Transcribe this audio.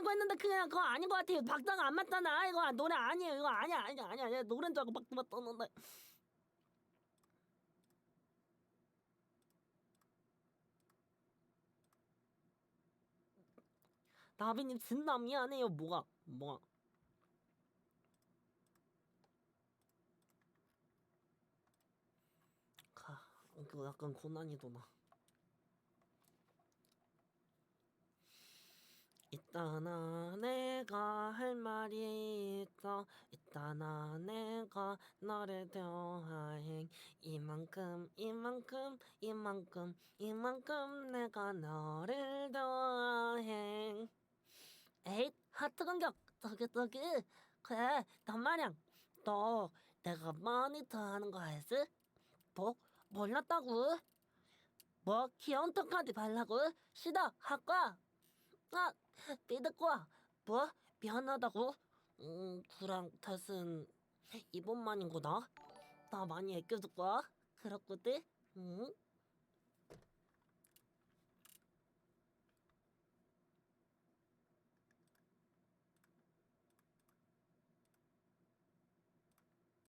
알고 했는데 그냥 그거 아닌 것 같아요. 박자가 안 맞잖아. 이거 노래 아니에요. 이거 아니야, 아니야, 아니야. 아니야. 노래인 줄 알고 박자 맞췄는데. 나비님 진짜 미안해요. 뭐가, 뭐가. 가, 이거 약간 고난이도나. 있다나 내가 할 말이 있어 있다나 내가 너를 좋아해 이만큼 이만큼 이만큼 이만큼 내가 너를 좋아해 에잇 하트 공격 저기 저기 그래 난 말이야 너 내가 많이 좋아하는 거 알지? 뭐? 몰랐다고? 뭐 귀여운 턱까지 발라고? 할 거야 아, 믿을거 뭐? 미안하다고? 음, 구랑 탓은 이번만인 거다. 나 많이 아껴줄 거야. 그렇거든? 응?